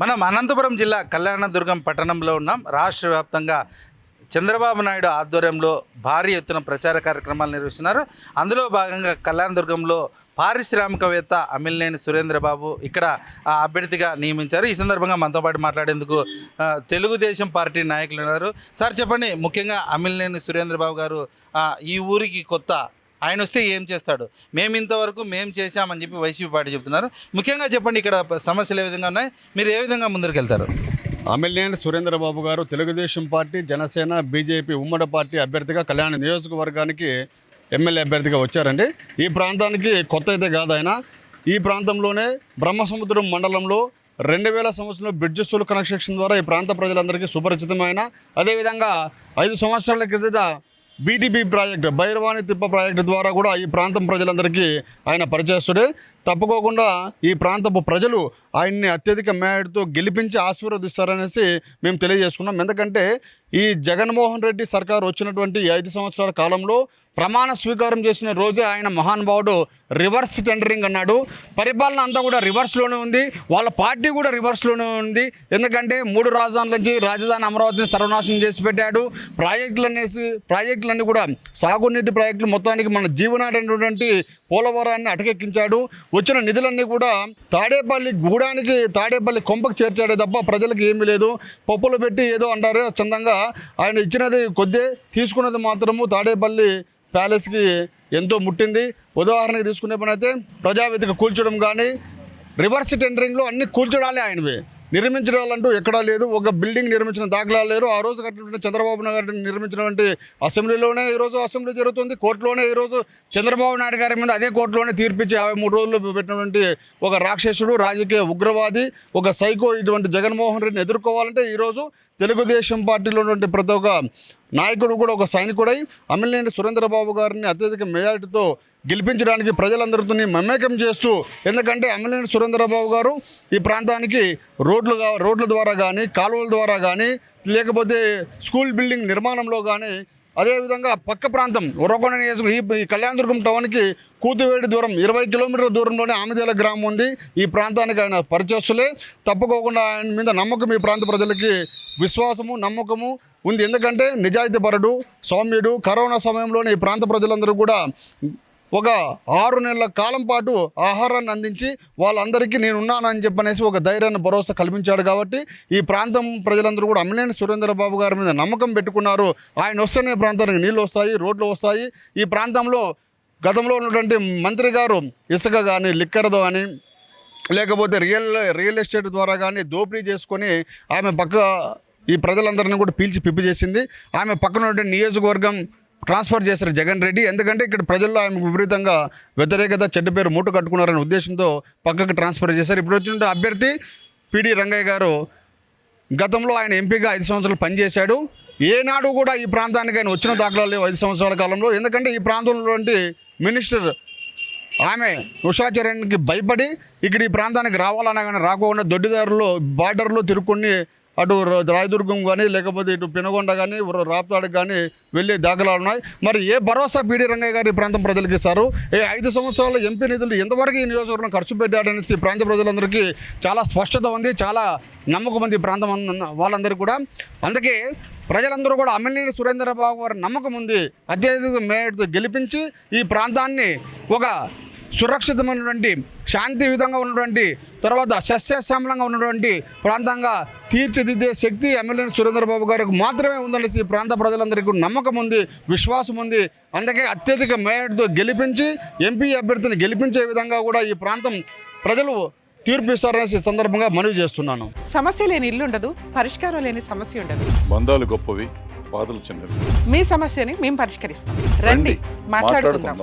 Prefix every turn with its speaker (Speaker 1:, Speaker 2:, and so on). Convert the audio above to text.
Speaker 1: మనం అనంతపురం జిల్లా కళ్యాణదుర్గం పట్టణంలో ఉన్నాం. రాష్ట్ర వ్యాప్తంగా చంద్రబాబు నాయుడు ఆధ్వర్యంలో భారీ ఎత్తున ప్రచార కార్యక్రమాలు నిర్వహిస్తున్నారు. అందులో భాగంగా కళ్యాణదుర్గంలో పారిశ్రామికవేత్త అమిలినేని సురేంద్రబాబు ఇక్కడ అభ్యర్థిగా నియమించారు. ఈ సందర్భంగా మనతో పాటు మాట్లాడేందుకు తెలుగుదేశం పార్టీ నాయకులు ఉన్నారు. సార్ చెప్పండి. ముఖ్యంగా అమిలినేని సురేంద్రబాబు గారు ఈ ఊరికి కొత్త ఆయన వస్తే ఏం చేస్తాడు? మేము ఇంతవరకు మేము చేశామని చెప్పి వైసీపీ పార్టీ చెప్తున్నారు. ముఖ్యంగా చెప్పండి ఇక్కడ సమస్యలు ఏ విధంగా ఉన్నాయి? మీరు ఏ విధంగా ముందరికెళ్తారు?
Speaker 2: అమిలినేని సురేంద్రబాబు గారు తెలుగుదేశం పార్టీ జనసేన బీజేపీ ఉమ్మడి పార్టీ అభ్యర్థిగా కళ్యాణ నియోజకవర్గానికి ఎమ్మెల్యే అభ్యర్థిగా వచ్చారండి. ఈ ప్రాంతానికి కొత్త అయితే కాదు ఆయన. ఈ ప్రాంతంలోనే బ్రహ్మసముద్రం మండలంలో రెండు వేల సంవత్సరంలో బ్రిడ్జ్ సోల్ కన్స్ట్రక్షన్ ద్వారా ఈ ప్రాంత ప్రజలందరికీ సుపరిచితమైన అదేవిధంగా ఐదు సంవత్సరాల కిందట బీటీపీ ప్రాజెక్ట్ భైరవాణి తిప్ప ప్రాజెక్టు ద్వారా కూడా ఈ ప్రాంతం ప్రజలందరికీ ఆయన పరిచయస్తుడే తప్పుకోకుండా ఈ ప్రాంతపు ప్రజలు ఆయన్ని అత్యధిక మేడతో గెలిపించి ఆశీర్వదిస్తారనేసి మేము తెలియజేసుకున్నాం. ఎందుకంటే ఈ జగన్మోహన్ రెడ్డి సర్కార్ వచ్చినటువంటి ఐదు సంవత్సరాల కాలంలో ప్రమాణ స్వీకారం చేసిన రోజే ఆయన మహానుభావుడు రివర్స్ టెండరింగ్ అన్నాడు. పరిపాలన అంతా కూడా రివర్స్లోనే ఉంది. వాళ్ళ పార్టీ కూడా రివర్స్లోనే ఉంది. ఎందుకంటే మూడు రాజధానుల నుంచి రాజధాని అమరావతిని సర్వనాశనం చేసి పెట్టాడు. ప్రాజెక్టులు అనేసి ప్రాజెక్టులన్నీ కూడా సాగునీటి ప్రాజెక్టులు మొత్తానికి మన జీవనాడైనటువంటి పోలవరాన్ని అటకెక్కించాడు. వచ్చిన నిధులన్నీ కూడా తాడేపల్లి గూడానికి తాడేపల్లి కొంపకు చేర్చాడే తప్ప ప్రజలకు ఏమీ లేదు. పప్పులు పెట్టి ఏదో అంటారు చందంగా ఆయన ఇచ్చినది కొద్దే తీసుకున్నది మాత్రము తాడేపల్లి ప్యాలెస్కి ఎంతో ముట్టింది. ఉదాహరణకి తీసుకునే పని అయితే ప్రజావేదిక కూల్చడం కానీ రివర్స్ టెండరింగ్లో అన్ని కూల్చడాలే ఆయనవి. నిర్మించడాలంటూ ఎక్కడా లేదు. ఒక బిల్డింగ్ నిర్మించిన దాఖలాలు లేరు. ఆ రోజు కట్టినటువంటి చంద్రబాబు నాయుడు నిర్మించినటువంటి అసెంబ్లీలోనే ఈరోజు అసెంబ్లీ జరుగుతుంది. కోర్టులోనే ఈరోజు చంద్రబాబు నాయుడు గారి మీద అదే కోర్టులోనే తీర్పిచ్చి యాభై మూడు రోజులు పెట్టినటువంటి ఒక రాక్షసుడు రాజకీయ ఉగ్రవాది ఒక సైకో ఇటువంటి జగన్మోహన్ రెడ్డిని ఎదుర్కోవాలంటే ఈరోజు తెలుగుదేశం పార్టీలో ఉన్నటువంటి ప్రతి ఒక్క నాయకుడు కూడా ఒక సైనికుడై అమిలినేని సురేంద్రబాబు గారిని అత్యధిక మెజారిటీతో గెలిపించడానికి ప్రజలందరితో మమేకం చేస్తూ ఎందుకంటే అమిలినేని సురేంద్రబాబు గారు ఈ ప్రాంతానికి రోడ్లు రోడ్ల ద్వారా కానీ కాలువల ద్వారా కానీ లేకపోతే స్కూల్ బిల్డింగ్ నిర్మాణంలో కానీ అదేవిధంగా పక్క ప్రాంతం ఉరకొండ నియోజకవర్గం ఈ ఈ కళ్యాణదుర్గం టౌన్కి కూతువేడి దూరం ఇరవై కిలోమీటర్ల దూరంలోనే ఆమెదేల గ్రామం ఉంది. ఈ ప్రాంతానికి ఆయన పరిచయస్తులే. తప్పుకోకుండా ఆయన మీద నమ్మకం ఈ ప్రాంత ప్రజలకి విశ్వాసము నమ్మకము ఉంది. ఎందుకంటే నిజాయితీపరుడు సౌమ్యుడు కరోనా సమయంలోనే ఈ ప్రాంత ప్రజలందరూ కూడా ఒక ఆరు నెలల కాలం పాటు ఆహారాన్ని అందించి వాళ్ళందరికీ నేను ఉన్నానని చెప్పనేసి ఒక ధైర్యాన్ని భరోసా కల్పించాడు కాబట్టి ఈ ప్రాంతం ప్రజలందరూ కూడా అమ్మలేని సురేంద్రబాబు గారి మీద నమ్మకం పెట్టుకున్నారు. ఆయన వస్తేనే ప్రాంతానికి నీళ్ళు వస్తాయి రోడ్లు వస్తాయి. ఈ ప్రాంతంలో గతంలో ఉన్నటువంటి మంత్రి గారు ఇసుక కానీ లిక్కర్తో కానీ లేకపోతే రియల్ రియల్ ఎస్టేట్ ద్వారా కానీ దోపిడీ చేసుకొని ఆమె పక్క ఈ ప్రజలందరినీ కూడా పీల్చి పిప్పి చేసింది. ఆమె పక్కన నియోజకవర్గం ట్రాన్స్ఫర్ చేశారు జగన్ రెడ్డి. ఎందుకంటే ఇక్కడ ప్రజల్లో ఆమెకు విపరీతంగా వ్యతిరేకత చెడ్డ పేరు మూట కట్టుకున్నారనే ఉద్దేశంతో పక్కకు ట్రాన్స్ఫర్ చేశారు. ఇప్పుడు వచ్చిన అభ్యర్థి పిడి రంగయ్య గారు గతంలో ఆయన ఎంపీగా ఐదు సంవత్సరాలు పనిచేశాడు. ఏనాడు కూడా ఈ ప్రాంతానికి ఆయన వచ్చిన దాఖలాలు లేవు ఐదు సంవత్సరాల కాలంలో. ఎందుకంటే ఈ ప్రాంతంలోంటి మినిస్టర్ ఆమె ఉషాచరణ్కి భయపడి ఇక్కడ ఈ ప్రాంతానికి రావాలన్నా కానీ రాకుండా దొడ్డిదారులు బార్డర్లో తిరుక్కుని అటు రాయదుర్గం కానీ లేకపోతే ఇటు పెనుగొండ కానీ రాప్తాడు కానీ వెళ్ళే దాఖలాలు ఉన్నాయి. మరి ఏ భరోసా పీడి రంగయ్య గారు ఈ ప్రాంతం ప్రజలకు ఇస్తారు? ఏ ఐదు సంవత్సరాల ఎంపీ నిధులు ఎంతవరకు ఈ నియోజకవర్గం ఖర్చు పెట్టాడనేసి ప్రాంత ప్రజలందరికీ చాలా స్పష్టత ఉంది చాలా నమ్మకం ఉంది ఈ ప్రాంతం అన్న- కూడా. అందుకే ప్రజలందరూ కూడా అమ్మినేని సురేంద్రబాబు గారి నమ్మకం ఉంది. అత్యధిక మేయర్తో గెలిపించి ఈ ప్రాంతాన్ని ఒక సురక్షితమైనటువంటి శాంతియుతంగా ఉన్నటువంటి తర్వాత సస్యశ్యామలంగా ఉన్నటువంటి ప్రాంతంగా తీర్చిదిద్దే శక్తి ఎమ్మెల్యే సురేంద్రబాబు గారికి మాత్రమే ఉందనేసి ఈ ప్రాంత ప్రజలందరికీ నమ్మకం ఉంది విశ్వాసం ఉంది. అందుకే అత్యధిక మేయర్తో గెలిపించి ఎంపీ అభ్యర్థిని గెలిపించే విధంగా కూడా ఈ ప్రాంతం ప్రజలు తీర్పు ఇస్తారనేసి సందర్భంగా మనవి చేస్తున్నాను.
Speaker 3: సమస్య లేని ఇల్లు ఉండదు పరిష్కారం లేని సమస్య ఉండదు.
Speaker 4: బంధాలు గొప్పవి బాధలు చిన్నవి.
Speaker 3: మీ సమస్యని మేము పరిష్కరిస్తాం. రండి
Speaker 4: మాట్లాడుకుందాం.